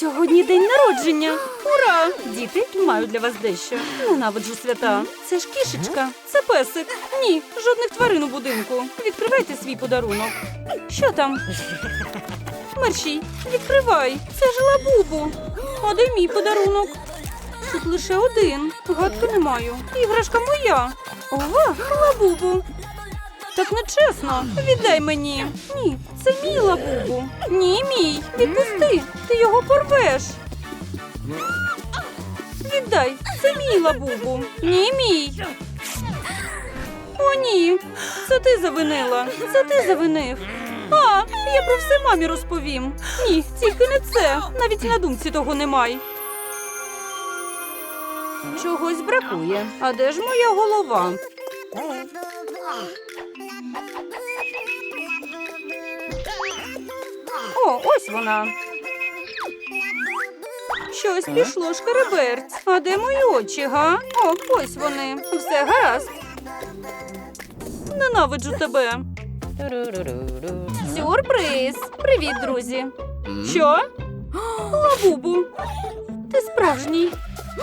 Сьогодні день народження. Ура! Діти, маю для вас дещо. Ненавиджу свята. Це ж кішечка, це песик. Ні, жодних тварин у будинку. Відкривайте свій подарунок. Що там? Мерші, відкривай. Це ж лабубу. А де мій подарунок? Тут лише один. Гадки не маю. Іграшка моя. Ова, лабубу. Так нечесно. Віддай мені. Ні, це мій лабубу. Ні, мій. Відпусти. Ти його порвеш. Віддай. Це мій лабубу. Ні, мій. О, ні. Це ти завинила. Це ти завинив. А, я про все мамі розповім. Ні, тільки не це. Навіть на думці того немає. Чогось бракує. А де ж моя голова? О, ось вона. Щось пішло шкереберть. А де мої очі, га? О, ось вони. Все гаразд. Ненавиджу тебе. Сюрприз! Привіт, друзі. Що? Лабубу. Ти справжній.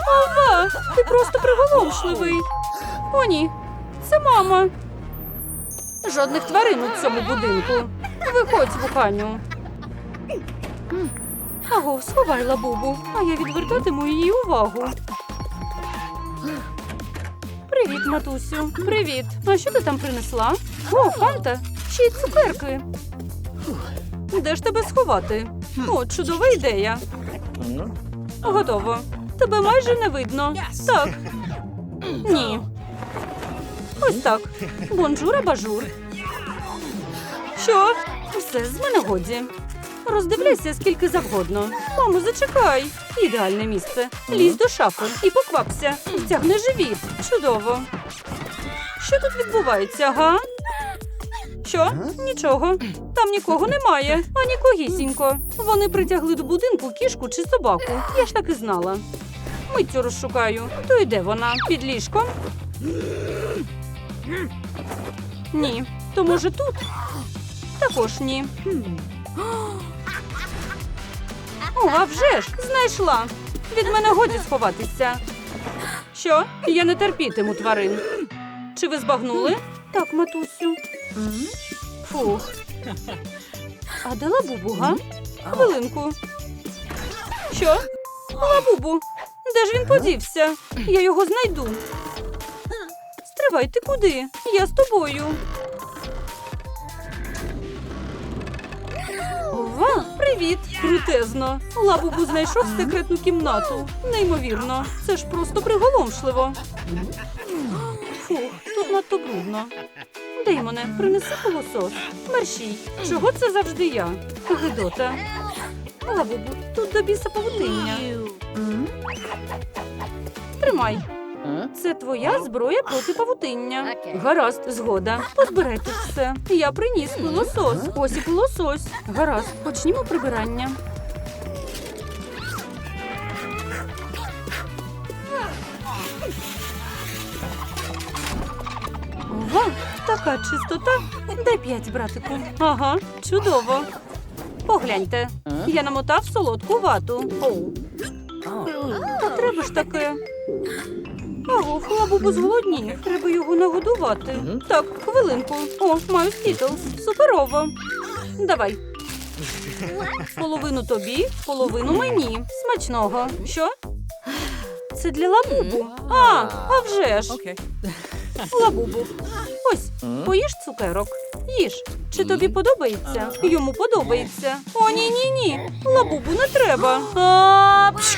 Ава, ти просто приголомшливий. О, ні, це мама. Жодних тварин у цьому будинку. Виходь з буханню. Аго, сховай лабубу, а я відвертатиму її увагу. Привіт, матусю. Привіт. А що ти там принесла? О, фанта, ще й цукерки. Де ж тебе сховати? О, чудова ідея. Готово. Тебе майже не видно. Так. Ні. Ось так. Бонжур абажур. Що? Все з мене годі. Роздивляйся скільки завгодно. Мамо, зачекай. Ідеальне місце. Лізь до шафи і поквапся. Тягни живіт. Чудово. Що тут відбувається, га? Що? Нічого. Там нікого немає, а нікогісінько. Вони притягли до будинку кішку чи собаку. Я ж так і знала. Миттю розшукаю. То й де вона? Під ліжком? Ні. То може тут? Також ні. О, а вже ж, знайшла. Від мене годі сховатися. Що? Я не терпітиму тварин. Чи ви збагнули? Так, матусю. Фух. А де лабубу, га? Хвилинку. Що? Лабубу. Де ж він подівся? Я його знайду. Стривай, ти куди? Я з тобою. Ова, привіт! Крутезно. Лабубу знайшов секретну кімнату. Неймовірно, це ж просто приголомшливо. Фух, тут надто брудно. Деймоне, принеси пилосос. Мерщій, чого це завжди я? Гидота. Лабубу, тут до біса павутиння. Тримай. Це твоя зброя проти павутиння. Гаразд, згода. Позбирай тут все. Я приніс пилосос. Ось і пилосос. Гаразд, почнімо прибирання. Ова, така чистота. Дай п'ять, братику. Ага, чудово. Погляньте, я намотав солодку вату. Та треба ж таке. Аго, хлабубу зголоднів. Треба його нагодувати. Так, хвилинку. О, маю скітлс. Суперово. Давай. Половину тобі, половину мені. Смачного. Що? Це для лабубу. А, а вже ж. Лабубу. Ось, поїж цукерок. Їж. Чи тобі подобається? Йому подобається. О, ні, ні, ні. Лабубу не треба. А, пш.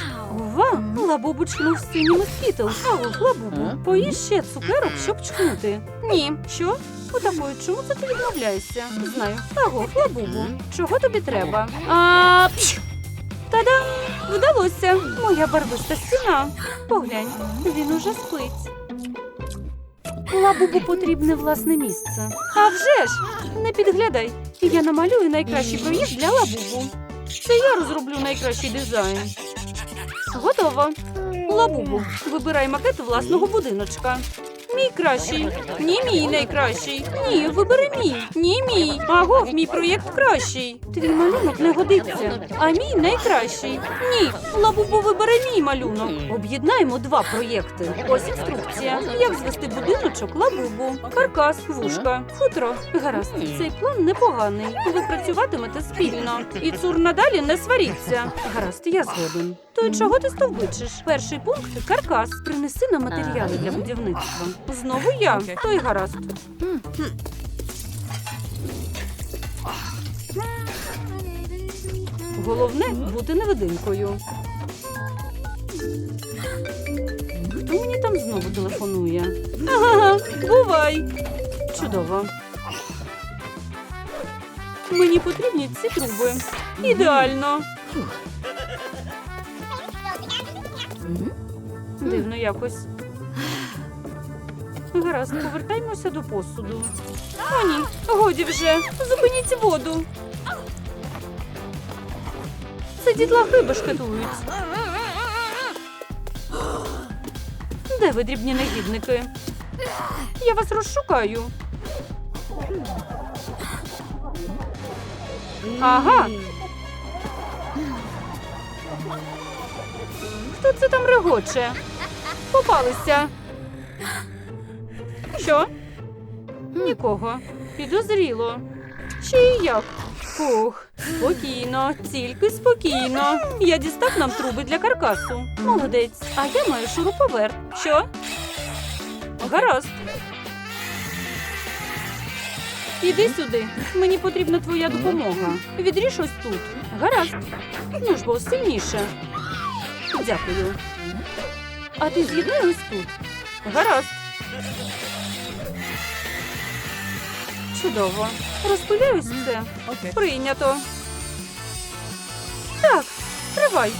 Ова, лабубу чмув синіми скітл. Аго, лабубу, поїж ще цукерок, щоб чкнути. Ні, що? Отакою, чому це ти відмовляєшся? Знаю. Аго, лабубу, чого тобі треба? А, пш. Та-дам! Вдалося. Моя барвиста стіна. Поглянь, він уже спить. Лабубу потрібне власне місце. А вже ж! Не підглядай. Я намалюю найкращий проєкт для лабубу. Це я розроблю найкращий дизайн. Готово. Лабубу, вибирай макет власного будиночка. Мій кращий. Ні, мій найкращий. Ні, вибери мій. Ні, мій. Агов, мій проєкт кращий. Твій малюнок не годиться. А мій найкращий. Ні, лабубу вибере мій малюнок. Об'єднаємо два проєкти. Ось інструкція. Як звести будиночок лабубу. Каркас, вушка, хутро. Гаразд, цей план непоганий. Ви працюватимете спільно. І цур надалі не сваріться. Гаразд, я згоден. То чого ти стовбичиш? Перший пункт каркас. Принеси нам матеріали для будівництва. Знову я. То й гаразд. Головне бути невидимкою. Хто мені там знову телефонує? Ага, бувай. Чудово. Мені потрібні ці труби. Ідеально. Дивно якось. Гаразд, повертаємося до посуду. О, ні, годі вже. Зупиніть воду. Це дітлахи башкетують. Де ви, дрібні негідники? Я вас розшукаю. Ага. Хто це там регоче? Попалися. Що? Нікого. Підозріло. Ще і як? Фух, спокійно, тільки спокійно. Я дістав нам труби для каркасу. Молодець. А я маю шуруповерт. Що? Гаразд. Іди сюди. Мені потрібна твоя допомога. Відріж ось тут. Гаразд. Ну ж бо сильніше. Дякую. А ти з'єднай ось тут. Гаразд. Чудово. Розпиляю ось це. Прийнято. Так, тривай.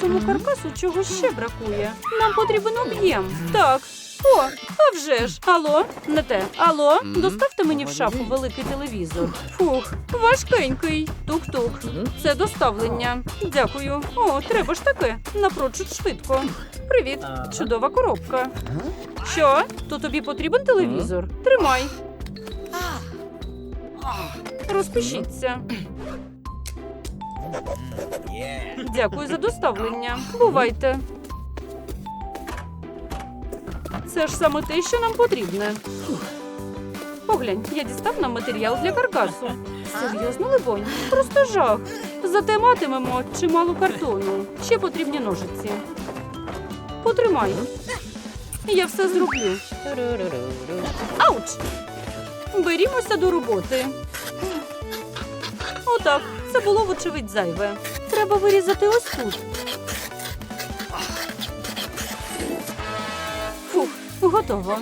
Цьому каркасу чого ще бракує? Нам потрібен об'єм. Так. О, а вже ж. Алло, не те. Алло, доставте мені в шафу великий телевізор. Фух, важкенький. Тук-тук. Це доставлення. Дякую. О, треба ж таке. Напрочуд швидко. Привіт, чудова коробка. Що? То тобі потрібен телевізор? Тримай. Розпишіться. Дякую за доставлення. Бувайте. Це ж саме те, що нам потрібне. Поглянь, я дістав нам матеріал для каркасу. Серйозно, либонь? Просто жах. Зате матимемо чимало картону. Ще потрібні ножиці. Потримай. Я все зроблю. Ауч! Берімося до роботи. Отак, це було вочевидь зайве. Треба вирізати ось тут. Готово.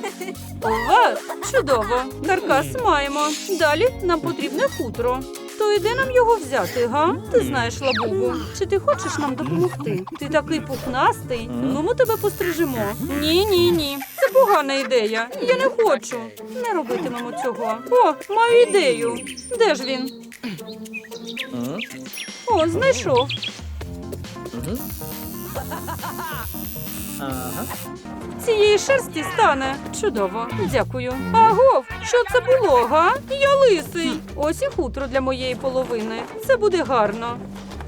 Ова, чудово. Каркас маємо. Далі нам потрібне хутро. То і де нам його взяти, га? Ти знаєш лабубу. Чи ти хочеш нам допомогти? Ти такий пухнастий. Ну ми тебе пострижемо. Ні, ні, ні. Це погана ідея. Я не хочу. Не робитимемо цього. О, маю ідею. Де ж він? О, знайшов. Цієї шерсті стане. Чудово, дякую. Агов, що це було, га? Я лисий. Ось і хутро для моєї половини. Це буде гарно.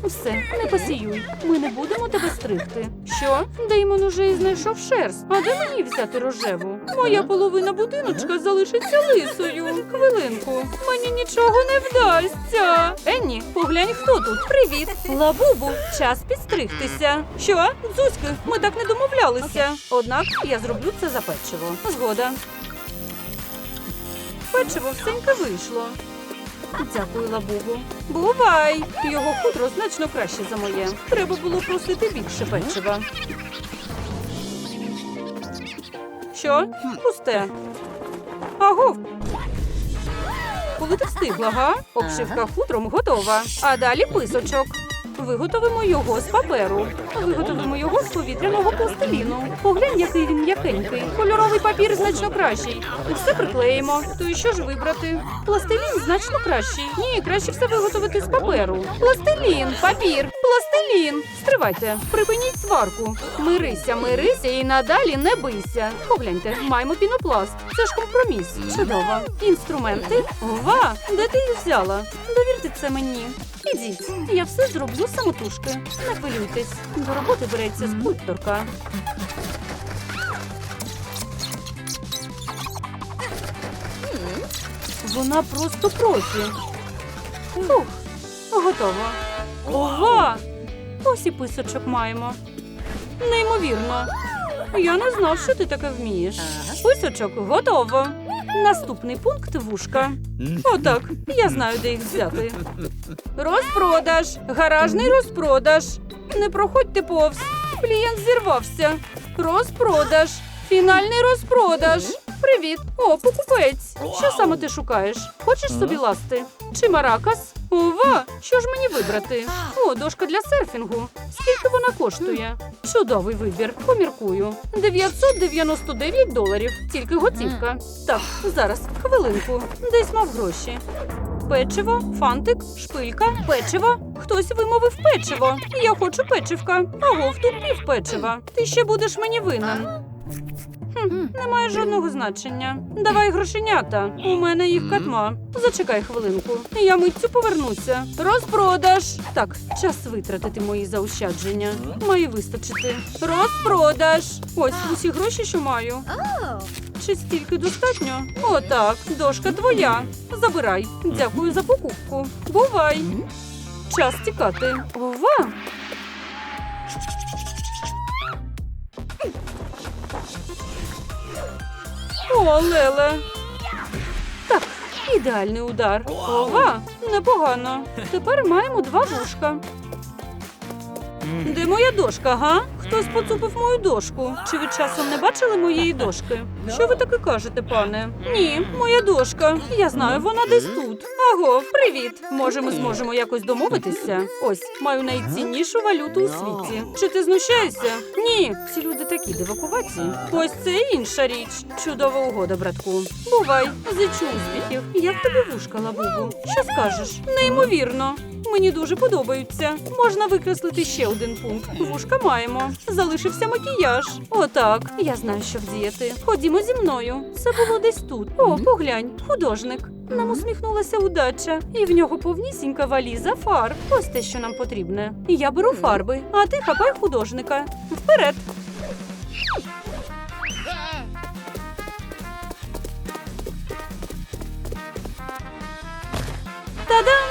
Все, не посіюй. Ми не будемо тебе стригти. Що? Деймон уже і знайшов шерсть. А де мені взяти рожеву? Моя половина будиночка залишиться лисою. Хвилинку. Мені нічого не вдасться. Енні, поглянь, хто тут. Привіт. Лабубу, час підстригтися. Що? Зузьки, ми так не домовлялися. Однак я зроблю це за печиво. Згода. Печиво всеньке вийшло. Дякую, лабубу. Бувай! Його хутро значно краще за моє. Треба було просити більше печива. Що? Пусте. Агов. Коли ти встигла, га? Обшивка хутром готова. А далі писочок. Виготовимо його з паперу. Виготовимо його з повітряного пластиліну. Поглянь, який він м'якенький. Кольоровий папір значно кращий. Все приклеїмо. То і що ж вибрати? Пластилін значно кращий. Ні, краще все виготовити з паперу. Пластилін, папір, пластилін. Стривайте, припиніть сварку. Мирися, мирися і надалі не бийся. Погляньте, маємо пінопласт. Це ж компроміс. Чудово. Інструменти. Ова, де ти їх взяла? Довірте це мені. Ідіть, я все зроблю самотужки. Не хвилюйтесь. До роботи береться скульпторка. Вона просто профі. Фух, готово. Ова! Ось і писочок маємо. Неймовірно. Я не знав, що ти таке вмієш. Писочок готово. Наступний пункт вушка. Отак, я знаю, де їх взяти. Розпродаж, гаражний розпродаж. Не проходьте повз. Клієнт зірвався. Розпродаж, фінальний розпродаж. Привіт, о, покупець. Що саме ти шукаєш? Хочеш собі ласти? Чи маракас? Ова, що ж мені вибрати? О, дошка для серфінгу. Скільки вона коштує? Чудовий вибір. Поміркую. 999 доларів. Тільки готівка. Так, зараз, хвилинку. Десь мав гроші. Печиво, фантик, шпилька, печиво. Хтось вимовив печиво. Я хочу печивка. Аго, тут пів печива. Ти ще будеш мені винен. Хм, немає жодного значення. Давай грошенята. У мене їх катма. Зачекай хвилинку. Я митцю повернуся. Розпродаж. Так, час витратити мої заощадження. Має вистачити. Розпродаж. Ось усі гроші, що маю. Чи стільки достатньо? Отак, дошка твоя. Забирай. Дякую за покупку. Бувай. Час тікати. Ова! О, Леле. Так, ідеальний удар. Ова, непогано. Тепер маємо два вушка. Де моя дошка, га? Хтось поцупив мою дошку. Чи ви часом не бачили моєї дошки? Що ви таке кажете, пане? Ні, моя дошка. Я знаю, вона десь тут. Аго, привіт. Може, ми зможемо якось домовитися? Ось, маю найціннішу валюту у світі. Чи ти знущаєшся? Ні, ці люди такі дивакуваті. Ось це інша річ. Чудова угода, братку. Бувай, зичу успіхів. Як тобі вушка, лабубу? Що скажеш? Неймовірно. Мені дуже подобаються. Можна викреслити ще один пункт. Вушка маємо. Залишився макіяж. Отак. Я знаю, що вдіяти. Ходімо зі мною. Це було десь тут. О, поглянь, художник. Нам усміхнулася удача, і в нього повнісінька валіза фарб. Ось те, що нам потрібне. Я беру фарби, а ти хапай художника. Вперед. Та-дам!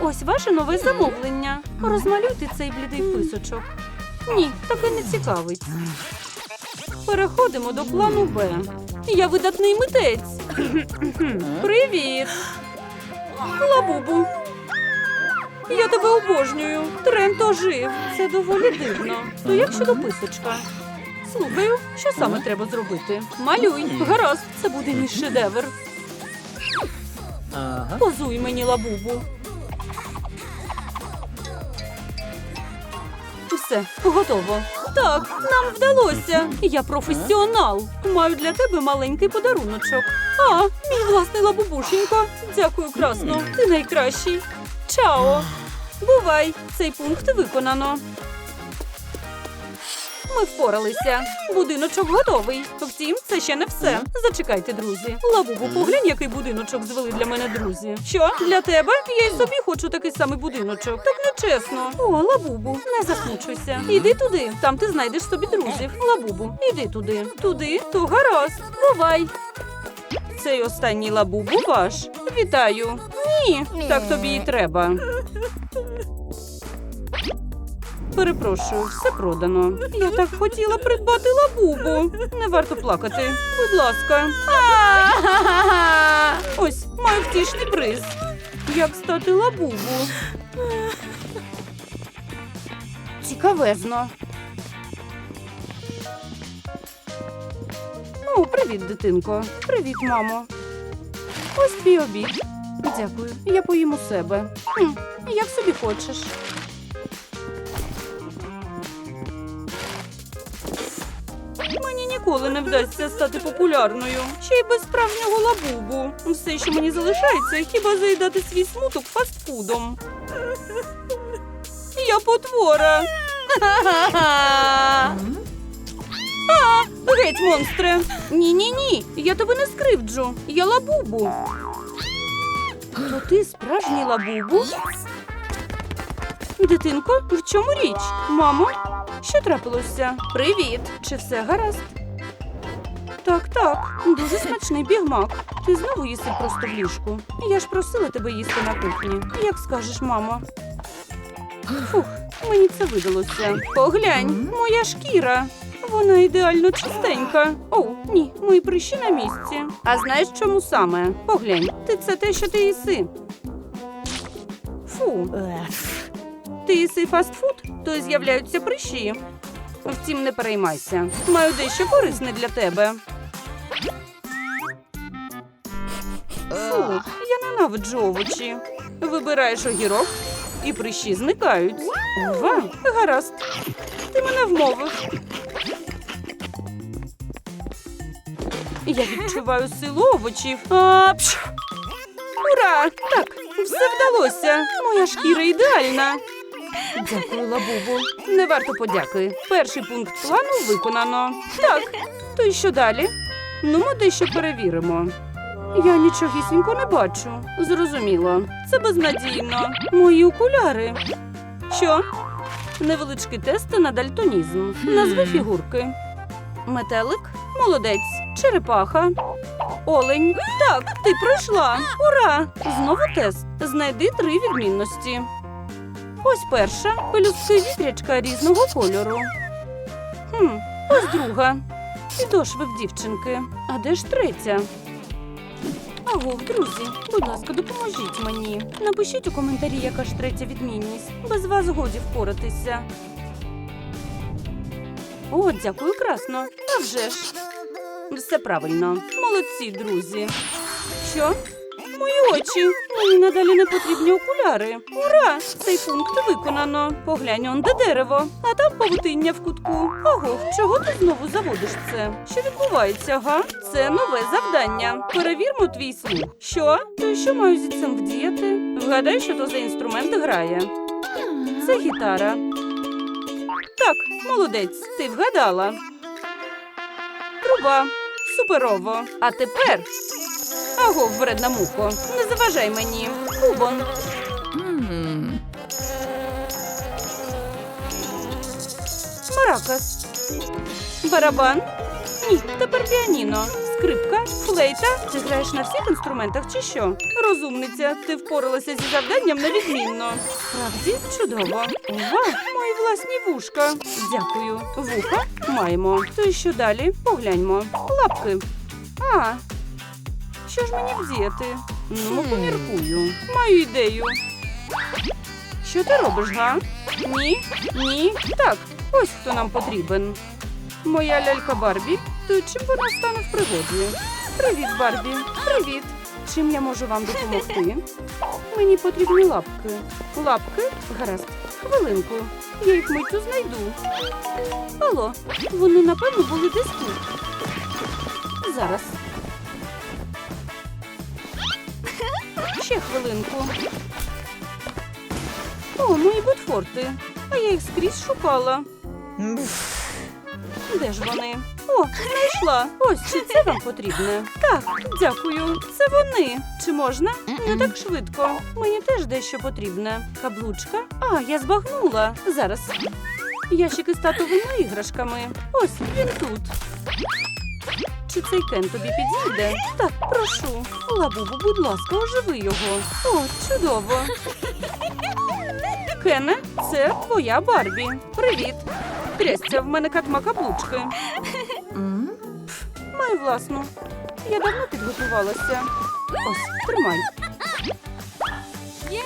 Ось ваше нове замовлення. Розмалюйте цей блідий писочок. Ні, таке не цікавить. Переходимо до плану Б. Я видатний митець. Привіт! Лабубу. Я тебе обожнюю. Тренд ожив. Це доволі дивно. То як щодо писочка? Слухаю, що саме треба зробити? Малюй. Гаразд, це буде мій шедевр. Позуй мені лабубу. Все, готово. Так, нам вдалося. Я професіонал. Маю для тебе маленький подаруночок. А, мій власний лабубушенько. Дякую, красно. Ти найкращий. Чао. Бувай, цей пункт виконано. Ми впоралися. Будиночок готовий. Втім, це ще не все. Зачекайте, друзі. Лабубу, поглянь, який будиночок звели для мене друзі. Що? Для тебе? Я й собі хочу такий самий будиночок. Так нечесно. О, лабубу, не засмучуйся. Іди туди, там ти знайдеш собі друзів. Лабубу, іди туди. Туди, то гаразд. Бувай. Цей останній лабубу ваш. Вітаю. Ні, так тобі і треба. Перепрошую, все продано. Я так хотіла придбати лабубу. Не варто плакати. Будь ласка. Ось маю втішний приз. Як стати лабубу? Цікавезно. О, привіт, дитинко. Привіт, мамо. Ось твій обід. Дякую. Я поїм у себе. Хм, як собі хочеш. Ніколи не вдасться стати популярною. Ще й без справжнього лабубу. Все, що мені залишається, хіба заїдати свій смуток фастфудом. Я потвора. А, геть, монстре. Ні, ні, ні. Я тебе не скривджу. Я лабубу. То ти справжній лабубу? Дитинко, в чому річ? Мамо, що трапилося? Привіт. Чи все гаразд? Так, так, дуже смачний бігмак. Ти знову їси просто в ліжку. Я ж просила тебе їсти на кухні. Як скажеш, мамо? Фух, мені це видалося. Поглянь, моя шкіра. Вона ідеально чистенька. О, ні, мої прищі на місці. А знаєш чому саме? Поглянь, ти це те, що ти їси. Фу. Ти їси фастфуд, то з'являються прищі. Втім, не переймайся. Маю дещо корисне для тебе. Фу, я ненавиджу овочі. Вибираєш огірок, і прищі зникають. Ова, гаразд. Ти мене вмовив. Я відчуваю силу овочів. А. Ура! Так, все вдалося. Моя шкіра ідеальна. Дякую, лабубу. Не варто подяки. Перший пункт плану виконано. Так, то й що далі? Ну, ми дещо перевіримо. Я нічогісінько не бачу. Зрозуміло. Це безнадійно. Мої окуляри. Що? Невеличкий тест на дальтонізм. Назви фігурки. Метелик, молодець, черепаха, олень. Так, ти пройшла. Ура! Знову тест. Знайди три відмінності. Ось перша пелюстки вітрячка різного кольору. Хм, ось друга. Підошви в дівчинки. А де ж третя? Агов, друзі, будь ласка, допоможіть мені. Напишіть у коментарі, яка ж третя відмінність. Без вас годі впоратися. О, дякую, красно. А вже ж. Все правильно. Молодці, друзі. Що? Мої очі. Мені надалі не потрібні окуляри. Ура! Цей пункт виконано. Поглянь он де дерево, а там павутиння в кутку. Ого, чого ти знову заводиш це? Що відбувається, га? Це нове завдання. Перевірмо твій слух. Що? То й що маю зі цим вдіяти? Вгадай, що то за інструмент грає. Це гітара. Так, молодець, ти вгадала. Труба. Суперово. А тепер. Аго, вредна мухо, не заважай мені. Кубон. Маракас. Барабан. Ні, тепер піаніно. Скрипка, флейта. Ти граєш на всіх інструментах чи що? Розумниця, ти впоралася зі завданням на відмінно. Справді чудово. Ова, мої власні вушка. Дякую. Вуха маємо. То й що далі? Погляньмо. Лапки. А, що ж мені вдіяти? Ну, поміркую. Маю ідею. Що ти робиш, га? Ні, ні. Так, ось хто нам потрібен. Моя лялька Барбі. То чим вона стане в пригоді? Привіт, Барбі. Привіт. Чим я можу вам допомогти? Мені потрібні лапки. Лапки? Гаразд. Хвилинку. Я їх миттю знайду. Алло, вони напевно були десь тут. Зараз. Ще хвилинку. О, мої ботфорти. А я їх скрізь шукала. Де ж вони? О, знайшла. Ось чи це вам потрібне? Так, дякую. Це вони. Чи можна? Не так швидко. Мені теж дещо потрібне. Каблучка? А, я збагнула. Зараз. Ящик із татовими іграшками. Ось він тут. Чи цей кен тобі підійде? Так, прошу. Лабубу, будь ласка, оживи його. О, чудово. Кене, це твоя Барбі. Привіт. Трясця, в мене катма каблучки. Пф, Маю власну. Я давно підготувалася. Ось, тримай.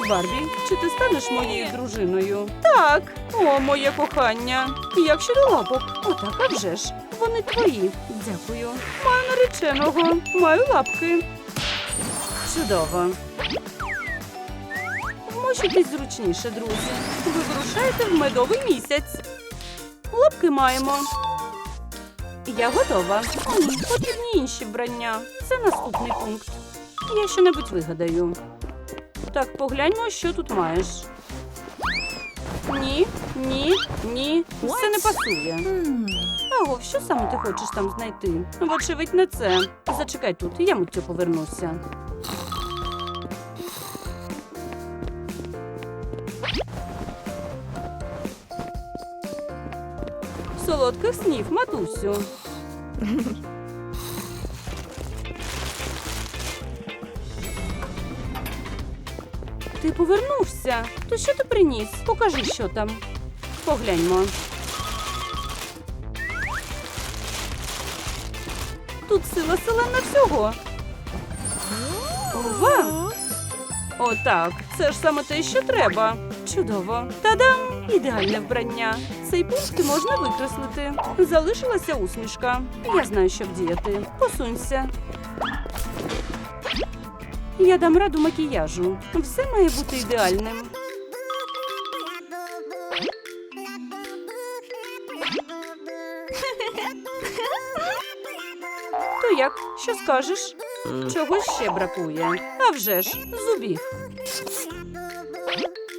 Барбі, чи ти станеш моєю дружиною? Так. О, моє кохання. Як щодо лапок? Отак, а вже ж. Вони твої. Дякую. Маю нареченого. Маю лапки. Чудово. Вмощуйтесь зручніше, друзі. Ви вирушаєте в медовий місяць. Лапки маємо. Я готова. О, ні, потрібні інші вбрання. Це наступний пункт. Я щонебудь вигадаю. Так, погляньмо, що тут маєш. Ні, ні, ні. Все не пасує. Аго, що саме ти хочеш там знайти? Вочевидь, не це. Зачекай тут, я миттю повернуся. Солодких снів, матусю. Ти повернувся. То що ти приніс? Покажи, що там. Погляньмо. Сила селена всього. Ова! Отак, це ж саме те, що треба. Чудово. Та-дам! Ідеальне вбрання. Цей пункт можна викреслити. Залишилася усмішка. Я знаю, що вдіяти. Посунься. Я дам раду макіяжу. Все має бути ідеальним. Як? Що скажеш? Чогось ще бракує. А вже ж, зубів.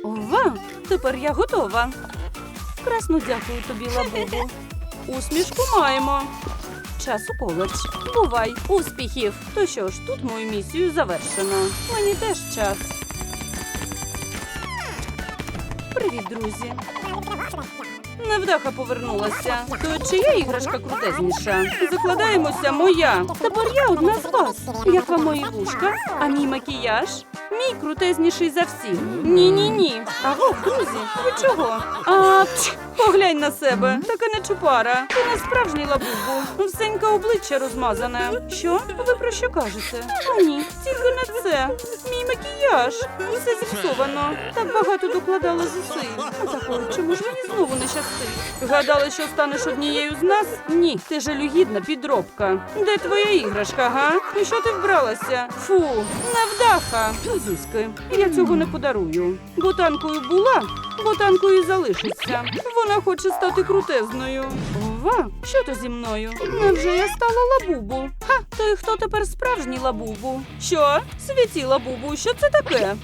Ова, тепер я готова. Красно дякую тобі, лабубу. Усмішку маємо. Час у коледж. Бувай, успіхів. То що ж, тут мою місію завершено. Мені теж час. Привіт, друзі. Невдаха повернулася. То чия іграшка крутезніша? Закладаємося, моя. Тепер я одна з вас. Як вам мої вушка? А мій макіяж? Мій крутезніший за всі. Ні, ні, ні. Аго, друзі, ви чого? А, пч, поглянь на себе. Така нечупара. Ти не справжній лабубу. Всеньке обличчя розмазане. Що? Ви про що кажете? О, ні, тільки не це. Мій макіяж. Все зіпсовано. Так багато докладала зусиль. А такого, чому ж мені знову не щастить? Гадали, що станеш однією з нас? Ні, ти жалюгідна підробка. Де твоя іграшка, га? І що ти вбралася? Фу, невдаха. Зузьки, я цього не подарую. Ботанкою була, ботанкою залишиться. Вона хоче стати крутезною. Ова, що то зі мною? Невже я стала лабубу? Ха, то і хто тепер справжній лабубу? Що? Світі лабубу, що це таке?